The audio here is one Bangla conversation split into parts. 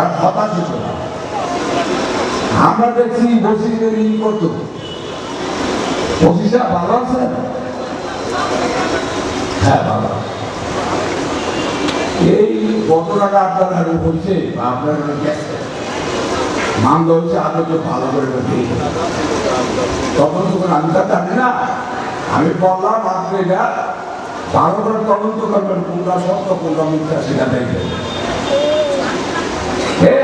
আর হতাশ হতো না। আমরা দেখছি বসিটা ভালো আছে? হ্যাঁ ভালো এই টাকা আপনার আপনার তো ভালো করে তখন তখন আমি তো জানি না। আমি বললাম, আপনি এটা ভালো করে তদন্ত করবেন, কোনটা সত্য, কোনটা মিথ্যা সেটা দেখবেন।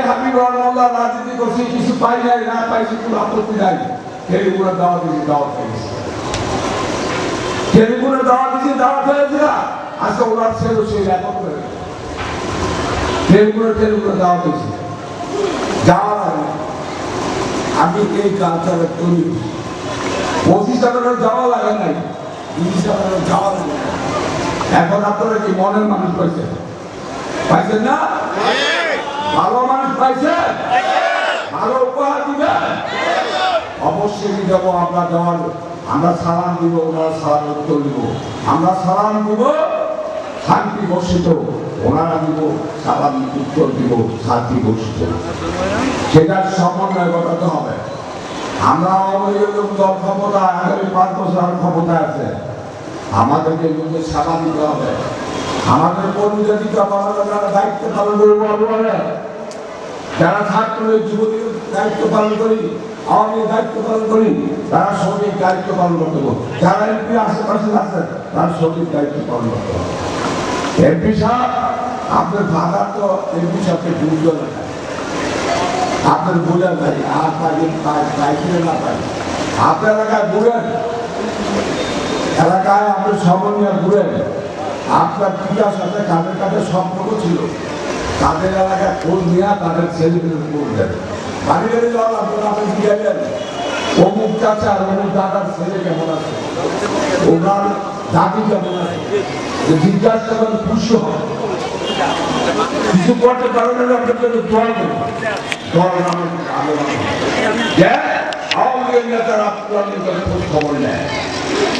হাবিব রহমাল্লাহ রাজনীতি করছি, কিছু পাই নাই, না পাইছি কোনো আপত্তি নাই। টেলিফোনে দাওয়া দিয়েছি, দাওয়াত হয়েছে টেলিফোনে দাওয়া দিয়েছি, দাওয়াত হয়েছে না? আজকে ওনার ছেলে সেই করে টেলিফোনে টেলিফোনে দাওয়াত দিয়েছি। যাওয়ার আগে আমি এই কালচারে তৈরি পঁচিশ টাকা যাওয়া লাগে নাই। তিরিশ টাকা যাওয়া লাগে এখন আপনারা কি মনের মানুষ পাইছেন পাইছেন না? ভালো মানুষ পাইছেন ভালো উপহার দিবেন অবশ্যই দেব আমরা দেওয়ার, আমরা সালাম দিব, ওনারা সালাম উত্তর দিব। আমরা সালাম দিব, শান্তি বসিত ওনারা দিব, সালাম উত্তর দিব, শান্তি বসিত সেটার সমন্বয় ঘটাতে হবে। আমরা অবৈধ দল ক্ষমতা আগামী পাঁচ বছর আর ক্ষমতায় আছে। আমাদেরকে সাদা দিতে হবে। আমাদের যারা দায়িত্ব পালন করব যারা ছাত্র যুবতীর দায়িত্ব পালন করি, আওয়ামী দায়িত্ব পালন করি, তারা সঠিক দায়িত্ব পালন করতে হবে যারা এমপি আশেপাশে আছে, তারা সঠিক দায়িত্ব পালন করতে হবে এমপি সাহেব, আপনার ভাড়া তো এমপি সাহেবকে বুঝতে না আপনার বোঝা যায় আর তাকে পাইছিলে না পাই আপনার এলাকায় ঘুরেন এলাকায় আপনি সমন্বয় ঘুরেন আপনার পিতার সাথে কাদের কাদের সম্পর্ক ছিল। তাদের এলাকায় খোঁজ নেওয়া তাদের ছেলেদের খোঁজ দেন বাড়ি বাড়ি যাওয়া আপনারা আপনি জিজ্ঞাসেন অমুক চাচা অমুক দাদার ছেলে কেমন আছে? ওনার দাদি কেমন আছে? জিজ্ঞাসা করেন খুশি হয় কিছু করতে পারবেন আপনার জন্য আওয়ামী লীগের নেতারা আপনার খোঁজ খবর নেয়।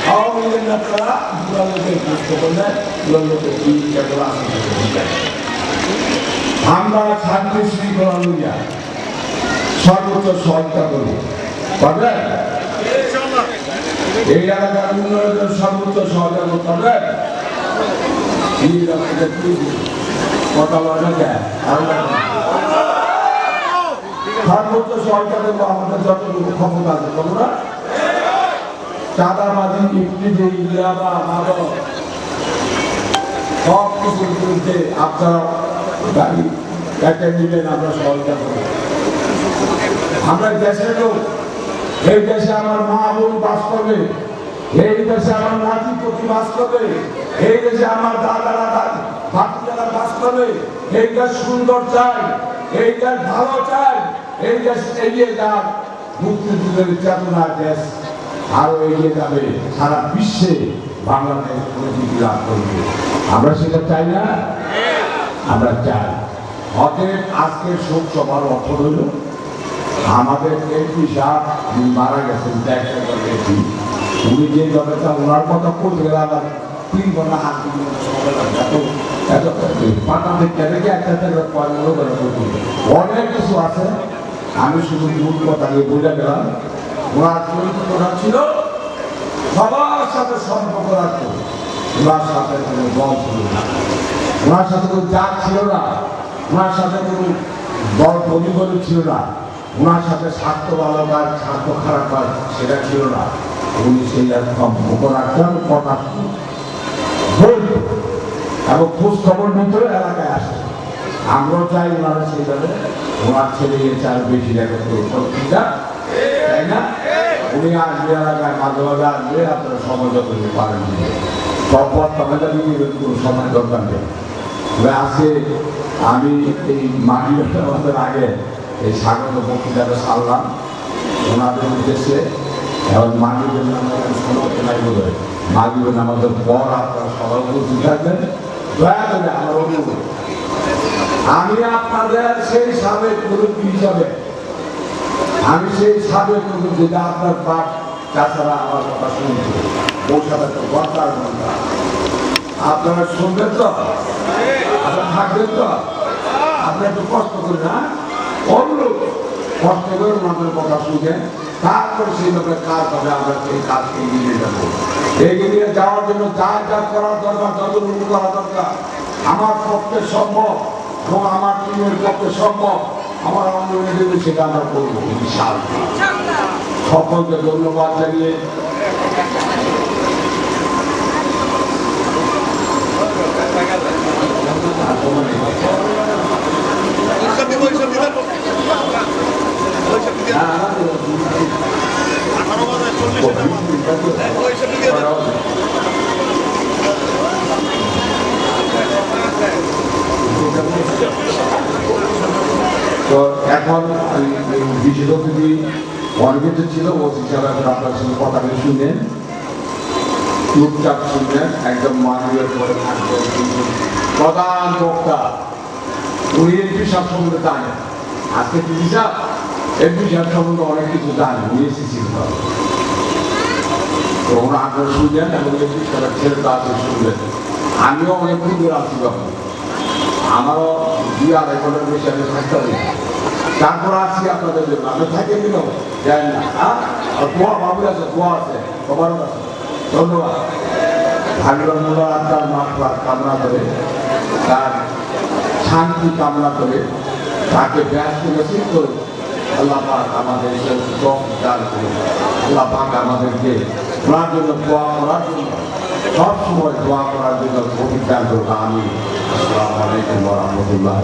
আওয়ামী লীগের নেতারা আপনার লোকের খোঁজ খবর নেয় আপনার লোকের আমরা শান্তি শৃঙ্খলা সর্বোচ্চ সহায়তা করি পারবেন এই এলাকার উন্নয়নের সর্বোচ্চ সহায়তা করতে পারবেন কথা বলা যায় আর সর্বোচ্চ সহায়তা করব আমাদের যতটুকু ক্ষমতা আছে তোমরা চাঁদাবাজি ইফটিজি ইয়াবা মাদক, সব আপনারা একটা নিলেন আমরা সহযোগিতা আমরা দেশের লোক, এই দেশে আমার মা বোন বাস করবে, এই দেশে আমার নাতি প্রতি বাস করবে, এই দেশে আমার দাদারা দাদি ভাতিজারা বাস করবে, এই দেশ সুন্দর চাই, এই দেশ ভালো চাই। এই দেশ এগিয়ে যাক মুক্তিযুদ্ধের চেতনা দেশ আরও এগিয়ে যাবে সারা বিশ্বে বাংলাদেশ পরিচিতি লাভ করবে আমরা সেটা চাই না আমরা চাই অতএব আজকের শোক সভার অর্থ হইল আমাদের এমপি সাহেব যিনি মারা গেছেন এমপি উনি যে দলটা ওনার কথা বলতে গেলে আমার তিন ঘণ্টা হাত এত এত পাঠাতে কেন একটা অনেক কিছু আছে আমি শুধু মূল কথা নিয়ে বুঝে গেলাম। ওনার চরিত্রটা ছিল? সবার সাথে সম্পর্ক রাখতো। ওনার সাথে কোনো দল ছিল না। ওনার সাথে কোনো জাত ছিল না। ওনার সাথে কোনো দল পরিবার ছিল না। ওনার সাথে স্বার্থ ভালো কাজ, স্বার্থ খারাপ কাজ সেটা ছিল না। উনি সেই এক সম্পর্ক রাখতেন, কথা এবং খোঁজ খবর নিত এলাকায় আসে। আমরাও চাই ওনারা সেইভাবে ওনার ছেলে এর চার বেশি দেখা তাই না? উনি আসবে এলাকায় মাঝে মাঝে আসবে, আপনারা যত দিতে পারেন পথ টাকাটা নিয়ে কোনো সময় দরকার নেই। আজকে আমি এই মাটি আমাদের আগে এই স্বাগত বক্তৃতাটা সারলাম ওনাদের উদ্দেশ্যে এবং মাগরীবের নামে শোনাতে নাই বলে। মাগরীবের নামাজের পর আপনারা সবাই উপস্থিত থাকবেন। দয়া করে আমার অনুরোধ। আমি আপনাদের সেই সাবেক মুরব্বী হিসাবে, আমি সেই সাবেক মুরব্বী, যেটা আপনার বাপ তাছাড়া আমার কথা শুনছি। আপনারা শুনবেন তো? আপনারা থাকবেন তো? আমরা একটু কষ্ট করি না? অনুরোধ, কষ্ট করে ওনাদের কথা শুনে তারপরে সেই লোকের কাজ হবে, আমরা সেই কাজকে এগিয়ে যাব। এগিয়ে যাওয়ার জন্য যা যা করার দরকার, যতটুকু করা দরকার, আমার পক্ষে সম্ভব। এবং আমার টিমের পক্ষে সম্ভব আমার অন্য সেটা আমরা করব সকলকে ধন্যবাদ জানিয়ে। দিব আঠারো বাজার চল্লিশ পয়সা দিয়ে দেন তো এখন ছিল ওসি সাহেব আপনার সঙ্গে কথা শুনলেন। চুপচাপ শুনলেন, একদম মানবীয় করে থাকবেন প্রধান বক্তা, উনি এমপি সাহেব সম্বন্ধে জানেন। আজকে পিসি সাহেব, এমপি সাহেব সম্বন্ধে অনেক কিছু জানেন, উনি এসেছিল তো ওনার আপনারা শুনলেন এবং এমপি সাহেবের ছেলেটা আছে শুনলেন। আমিও অনেক দূরে আছি তখন। আমারও আড়াই ঘণ্টার থাকতে পারি তারপর আপনাদের জন্য। আপনি থাকেন কেন জানেন না। হ্যাঁ? দোয়া বাবুর আছে দোয়া আছে আছে। ধন্যবাদ। কামনা করে, তার শান্তি কামনা করে তাকে ব্যস্ত নসিব করে আল্লাহ পাক আমাদের চোখ দান করে আল্লাহ পাক আমাদেরকে ওনার জন্য করার জন্য সব সময় দোয়া করার জন্য অভিজ্ঞান আমি আসসালামু আলাইকুম রহমতুল্লাহ।